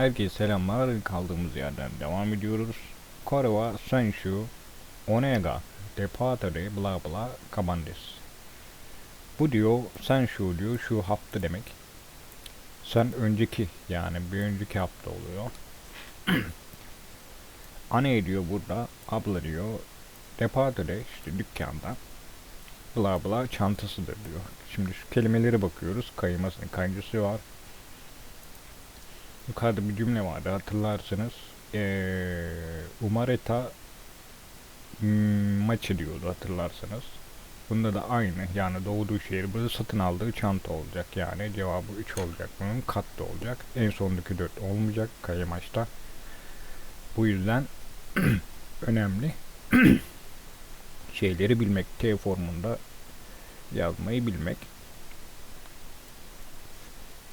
Herkese selamlar. Kaldığımız yerden devam ediyoruz. Kore wa Senshu Onega Departere bla bla Kabandes. Bu diyor Senshu diyor şu hafta demek. Sen önceki yani bir önceki hafta oluyor. Anne diyor burada abla diyor Departere işte dükkanda bla bla çantasıdır diyor. Şimdi şu kelimelere bakıyoruz. Kaymasının kancısı var. Yukarıda bir cümle vardı hatırlarsınız. Ee, Umareta maçı diyordu hatırlarsanız. Bunda da aynı yani doğduğu şehir burada satın aldığı çanta olacak yani cevabı 3 olacak bunun kat da olacak. En sondaki 4 olmayacak kaya maçta. Bu yüzden önemli şeyleri bilmek T formunda yazmayı bilmek.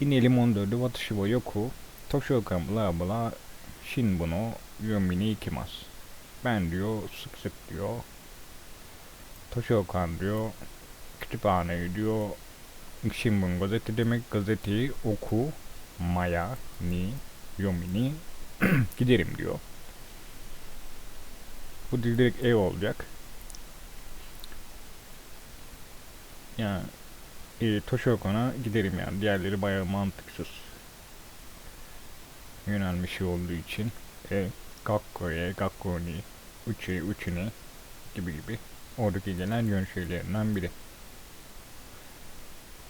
İnelim 14'ü Watashi wa yoku Toshokan bla bla Shinbu no yomi ni ikimasu. Ben diyor sık diyor Toshokan diyor kütüphane diyor Shinbun gazete demek gazeteyi oku maya ni yomi ni giderim diyor. Bu dil direkt e olacak. Yani e, Toshokan'a giderim yani. Diğerleri bayağı mantıksız. Yönelmişi olduğu için e, Gakko'ya, Gakko ni, Uchi, Uchi ni gibi gibi oradaki gelen yön şeylerinden biri.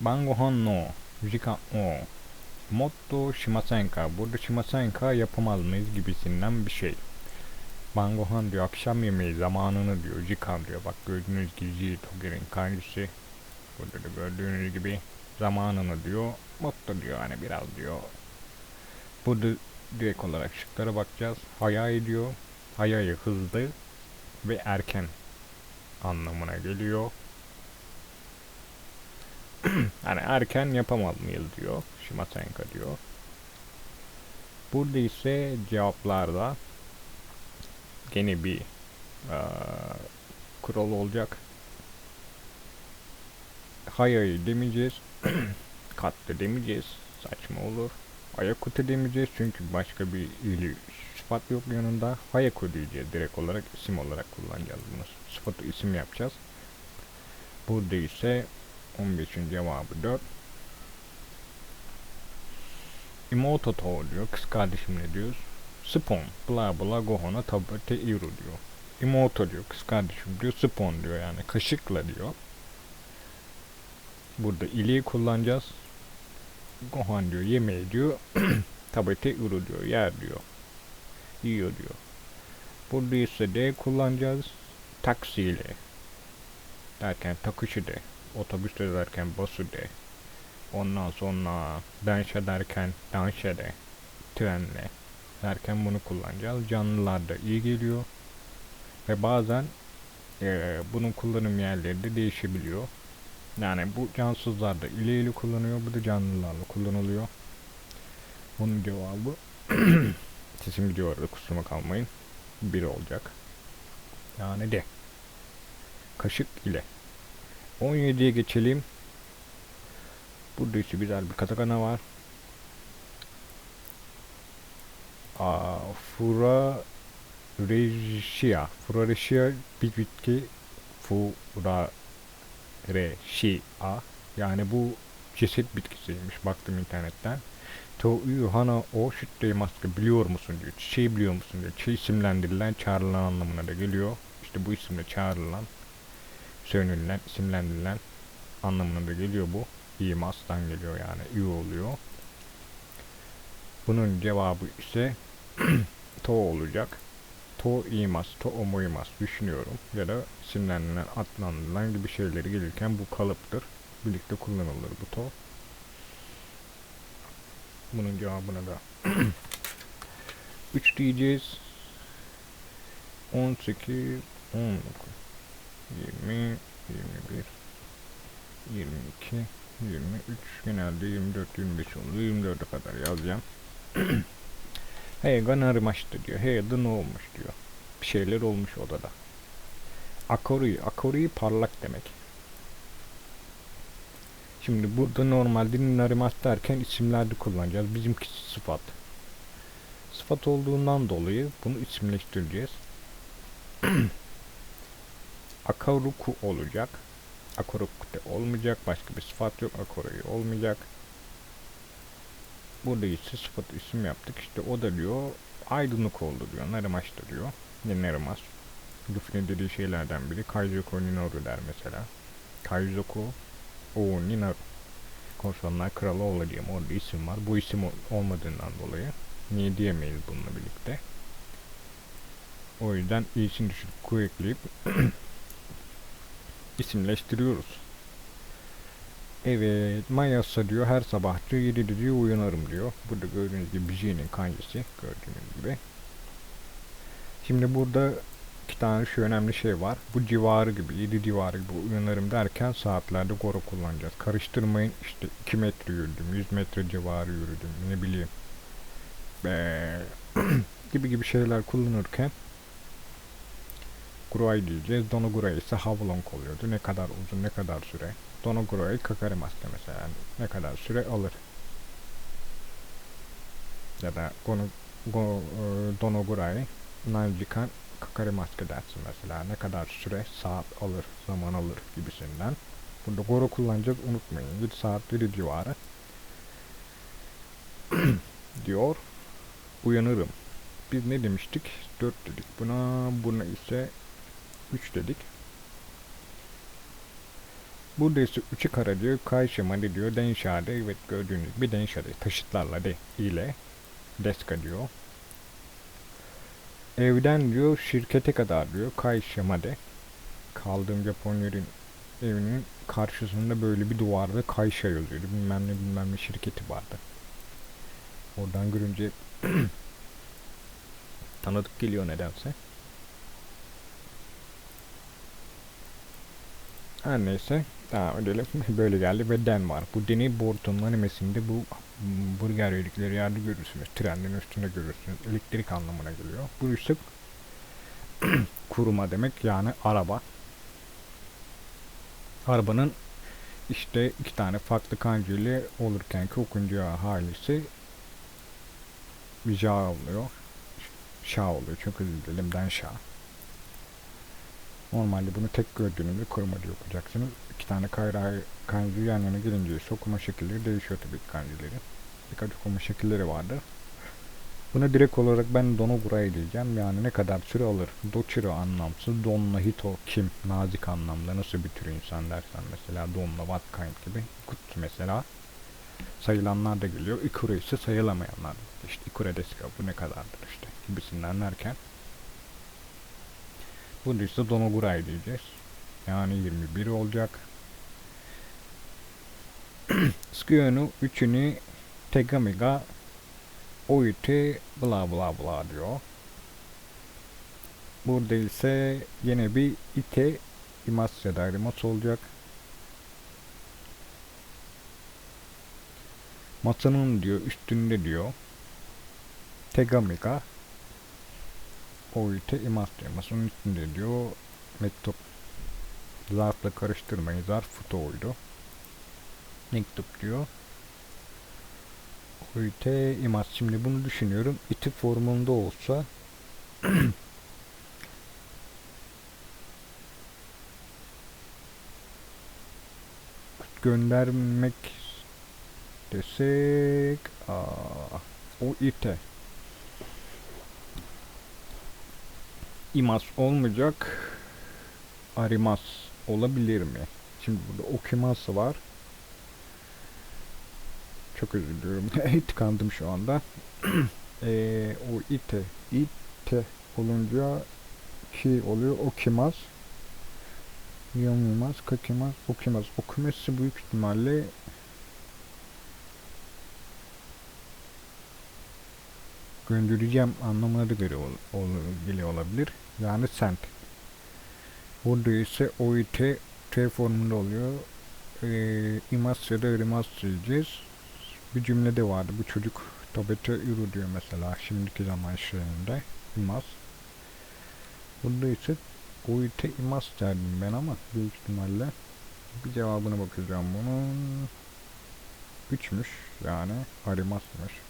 Bangohan no jikan o motto shimasen ka burada shimasen ka yapamaz mıyız gibisinden bir şey. Bangohan diyor akşam yemeği zamanını diyor jikan diyor bak gördüğünüz gibi J Toger'in kancısı burada da gördüğünüz gibi zamanını diyor motto diyor hani biraz diyor Burada direkt olarak şıklara bakacağız. Haya ediyor. Hayayı hızlı ve erken anlamına geliyor. yani erken yapamaz mıyız diyor. Shimasenka diyor. Burada ise cevaplarda gene bir eee kural olacak. Hayayı demeyeceğiz. Katlı demeyeceğiz. Saçma olur. Ayakutu demeyeceğiz çünkü başka bir ili sıfat yok yanında. Hayaku diyeceğiz direkt olarak isim olarak kullanacağız. Sıfatı isim yapacağız. Burada ise 15'in cevabı 4. Imoto to diyor. Kız kardeşimle diyoruz. Spon. Bla bla gohona tabate iru diyor. Imoto diyor. Kız kardeşim diyor. Spon diyor yani. Kaşıkla diyor. Burada iliği kullanacağız. Gohan diyor yemeği diyor. Tabete uru diyor yer diyor. Yiyor diyor. Burada ise de kullanacağız. Taksiyle. Derken takışı de. Otobüste derken basu de. Ondan sonra danşa derken danşa de. Trenle. Derken bunu kullanacağız. Canlılar da iyi geliyor. Ve bazen eee bunun kullanım yerleri de değişebiliyor. Yani bu cansızlar da ile ile kullanıyor, bu da canlılarla kullanılıyor. Bunun cevabı sesim gidiyor arada kusuruma kalmayın. Bir olacak. Yani de. Kaşık ile. 17'ye geçelim. Burada ise güzel bir katakana var. Aa, fura Reşia. Furareşia bir bitki. Fura Reşia. Yani bu ceset bitkisiymiş. Baktım internetten. To'yu hana o şüttey maske biliyor musun diyor. Çiçeği biliyor musun diyor. Çiçeği isimlendirilen, çağrılan anlamına da geliyor. İşte bu isimle çağrılan, söylenilen, isimlendirilen anlamına da geliyor bu. İmas'tan geliyor yani. İyi oluyor. Bunun cevabı ise to olacak. To imas, to omoimas düşünüyorum. Ya da isimlendirilen, adlandırılan gibi şeyleri gelirken bu kalıptır. Birlikte kullanılır bu to. Bunun cevabına da 3 diyeceğiz. 18, 19, 20, 21, 22, 23, genelde 24, 25 oluyor. 24'e kadar yazacağım. Hey ganarımaştı diyor. Hey adı ne olmuş diyor. Bir şeyler olmuş odada. Akori, akori parlak demek. Şimdi burada normalde narimas derken isimlerde kullanacağız. Bizimki sıfat. sıfat olduğundan dolayı bunu isimleştireceğiz. Akaruku olacak. Akorukute olmayacak. Başka bir sıfat yok. Akoruyu olmayacak. Burada ise sıfat isim yaptık. İşte o da diyor aydınlık oldu diyor. Narimaş'ta diyor. Ne Narimaş. Luffy'nin dediği şeylerden biri Kaizoku Ninoru der mesela. Kaizoku o Ninoru. Korsanlar kralı olacağım. Orada isim var. Bu isim ol- olmadığından dolayı niye diyemeyiz bununla birlikte. O yüzden iyisin düşürüp ku ekleyip isimleştiriyoruz. Evet, Mayasa diyor her sabah diyor 7'de diyor uyanırım diyor. Burada gördüğünüz gibi J'nin kancısı gördüğünüz gibi. Şimdi burada iki tane şu önemli şey var. Bu civarı gibi 7 civarı gibi uyanırım derken saatlerde goro kullanacağız. Karıştırmayın işte 2 metre yürüdüm, 100 metre civarı yürüdüm ne bileyim. Be gibi gibi şeyler kullanırken Guray diyeceğiz. Donoguray ise how long oluyordu. Ne kadar uzun, ne kadar süre. Donoguray kakarimaske mesela. Yani ne kadar süre alır. Ya da gono, go, e, Donoguray nanjikan kakarimaske dersin mesela. Ne kadar süre, saat alır, zaman alır gibisinden. Burada goro kullanacağız unutmayın. 7 saat 7 civarı. diyor. Uyanırım. Biz ne demiştik? 4 dedik. Buna buna ise 3 dedik. Burada ise 3'ü kara diyor. Kayşemade diyor. Denşade. Evet gördüğünüz gibi denşade. Taşıtlarla de ile. Deska diyor. Evden diyor şirkete kadar diyor. Kayşemade. Kaldığım Japon yerin evinin karşısında böyle bir duvarda Kayşa yazıyordu. Bilmem ne bilmem ne şirketi vardı. Oradan görünce tanıdık geliyor nedense. Her neyse devam edelim. Böyle geldi ve Den var. Bu Den'i Borton'un animesinde bu burger yedikleri yerde görürsünüz. Trenin üstünde görürsünüz. Elektrik anlamına geliyor. Bu ise kuruma demek yani araba. Arabanın işte iki tane farklı kanji ile olurken ki okunca halisi Ja oluyor. Şa oluyor. Çok özür dilerim. Den şa. Normalde bunu tek gördüğünüzde koruma diye okuyacaksınız. İki tane kayra kanji yan yana gelince ise okuma şekilleri değişiyor tabii ki kanjilerin. Birkaç okuma şekilleri vardır. Buna direkt olarak ben Donoguray diyeceğim. Yani ne kadar süre alır? Dochiro anlamsız. Donna Hito kim? Nazik anlamda. Nasıl bir tür insan dersen mesela Donna what kind gibi. Kut mesela. Sayılanlar da geliyor. Ikure ise sayılamayanlar. İşte Ikure deska bu ne kadardır işte gibisinden derken. Burada ise Donoguray diyeceğiz. Yani 21 olacak. Skiyonu 3'ünü Tegamiga Oite bla bla bla diyor. Burada ise yine bir ite imasya daireması olacak. Masanın diyor üstünde diyor. Tegamiga Oite imasya masanın üstünde diyor. Mektup zarfla karıştırmayın. Zarf futoydu. Mektup diyor. Oite imas. Şimdi bunu düşünüyorum. İti formunda olsa göndermek desek aa, o ite imas olmayacak arimas olabilir mi? Şimdi burada okuması var. Çok özür diliyorum. Tıkandım şu anda. Eee o ite ite olunca ki oluyor okimaz. Yomimaz, kakimaz, okimaz. Okumesi büyük ihtimalle göndereceğim anlamına da göre ol, ol, geliyor olabilir. Yani sent. Burada ise OIT T formunda oluyor. Ee, imas ya da rimas diyeceğiz. Bir cümlede vardı. Bu çocuk tabete yürü diyor mesela. Şimdiki zaman şeyinde. İmas. Burada ise OIT imas derdim ben ama büyük ihtimalle bir cevabına bakacağım bunun. Üçmüş yani harimasmış.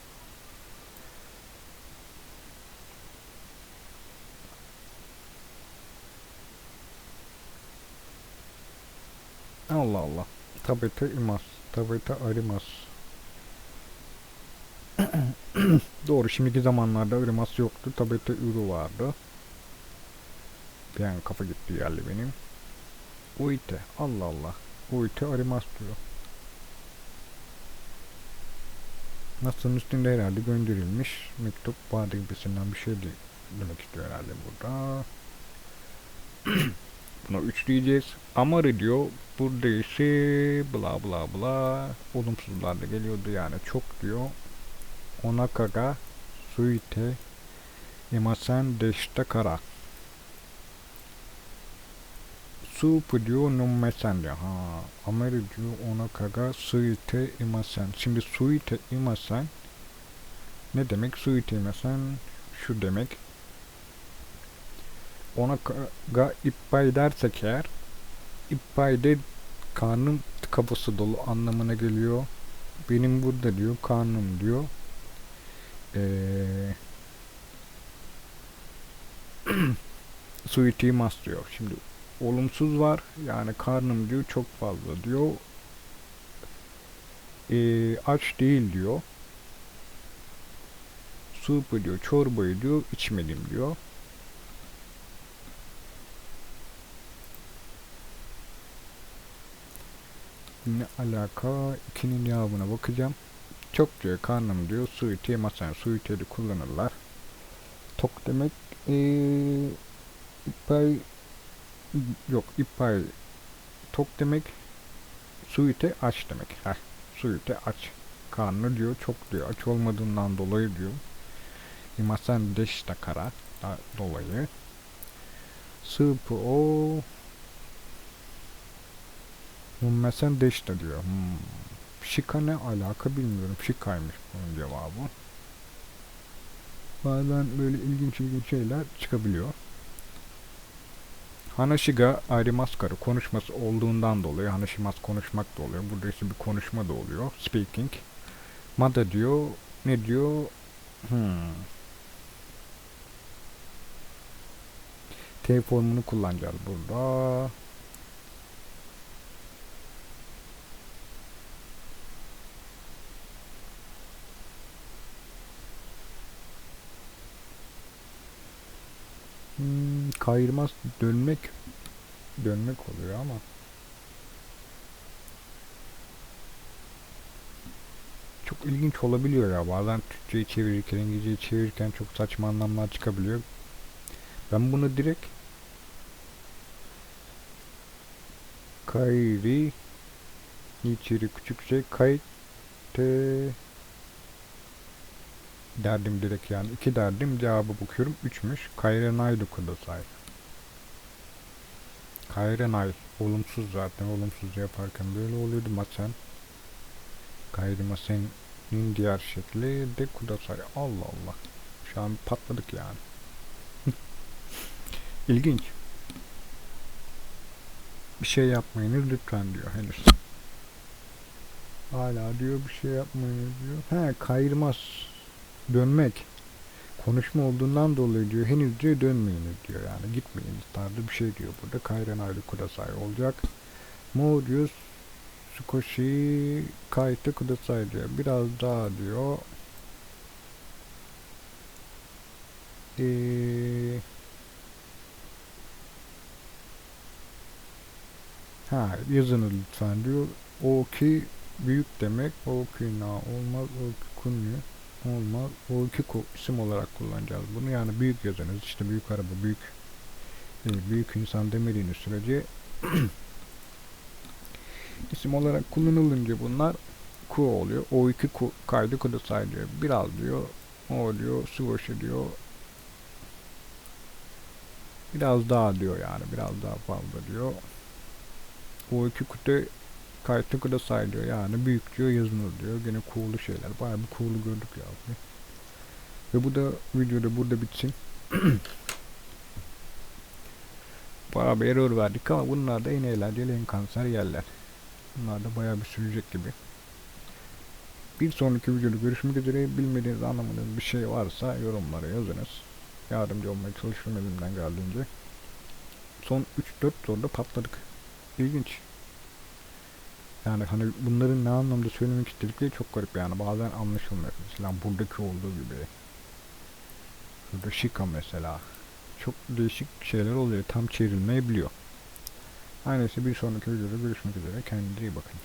Allah Allah. Tabete imas. Tabete arimas. Doğru şimdiki zamanlarda arimas yoktu. Tabete ürü vardı. An kafa gitti yerli benim. Uite. Allah Allah. Uite arimas diyor. Masanın üstünde herhalde gönderilmiş mektup vade gibisinden bir şey de demek istiyor herhalde burada. Buna 3 diyeceğiz. Amarı diyor. Burada ise bla bla bla. Olumsuzlar da geliyordu yani çok diyor. Onakaga suite imasen deşte kara. Supu diyor nummesen diyor. Ha, Ameri diyor onakaga suite imasen. Şimdi suite imasen ne demek? Suite imasen şu demek. Onakaga ippay dersek eğer ippay de karnım kafası dolu anlamına geliyor. Benim burada diyor karnım diyor. Eee suitimas diyor. Şimdi olumsuz var. Yani karnım diyor çok fazla diyor. Ee, aç değil diyor. Supu diyor, çorbayı diyor, içmedim diyor. Ne alaka? İkinin cevabına bakacağım. Çok diyor, karnım diyor, su iti, masan su iti kullanırlar. Tok demek, ee, ipay yok ipay tok demek suite aç demek. Heh, suite aç. Karnı diyor çok diyor. Aç olmadığından dolayı diyor. İmasen deş da kara dolayı. Sıpı o Mummesen deş de diyor. Hmm. Şika ne alaka bilmiyorum. Şikaymış bunun cevabı. Bazen böyle ilginç ilginç şeyler çıkabiliyor. Hanashiga Arimaskarı konuşması olduğundan dolayı Hanashimas konuşmak da oluyor. Burada ise bir konuşma da oluyor. Speaking. Mada diyor. Ne diyor? Hmm. T formunu kullanacağız burada. Kayırmaz dönmek dönmek oluyor ama. Çok ilginç olabiliyor ya. Bazen Türkçeyi çevirirken İngilizceyi çevirirken çok saçma anlamlar çıkabiliyor. Ben bunu direkt kayri içeri küçük şey kayıt derdim direkt yani. İki derdim cevabı bakıyorum. Üçmüş. Kayrenaydı kudasay Kayrenay olumsuz zaten olumsuz yaparken böyle oluyordu masen Gayrimasen'in diğer şekli de kudasay Allah Allah. Şu an patladık yani. İlginç. Bir şey yapmayınız lütfen diyor henüz. Hala diyor bir şey yapmayınız diyor. He kayırmaz. Dönmek konuşma olduğundan dolayı diyor henüz diyor dönmeyiniz diyor yani. Gitmeyiniz tarzı bir şey diyor burada. Kayran ayrı kudasay olacak. Mo diyor Sukoshi kayıtı kudasay diyor. Biraz daha diyor. Ee, ha yazını lütfen diyor. O ki büyük demek. O ki na olmaz o ki kunyu olmaz. O iki isim olarak kullanacağız bunu. Yani büyük yazınız. işte büyük araba, büyük e, büyük insan demediğiniz sürece isim olarak kullanılınca bunlar ku oluyor. O iki ku kaydı kudasay diyor. Biraz diyor. O diyor. Suvaşı diyor. Biraz daha diyor yani. Biraz daha fazla diyor. O iki kutu kayıtlı kudasay diyor. Yani büyük diyor yazılır diyor. Gene cool'lu şeyler. Bayağı bir cool'u gördük ya. Ve bu da videoda burada bitsin. bayağı bir error verdik ama bunlar da en eğlenceli en kanser yerler. Bunlar da bayağı bir sürecek gibi. Bir sonraki videoda görüşmek üzere. Bilmediğiniz anlamadığınız bir şey varsa yorumlara yazınız. Yardımcı olmaya çalışırım elimden geldiğince. Son 3-4 soruda patladık. İlginç. Yani hani bunların ne anlamda söylemek istedikleri çok garip yani bazen anlaşılmıyor. Mesela buradaki olduğu gibi. Burada şika mesela. Çok değişik şeyler oluyor. Tam çevrilmeyebiliyor. Aynısı bir sonraki videoda görüşmek üzere. Kendinize iyi bakın.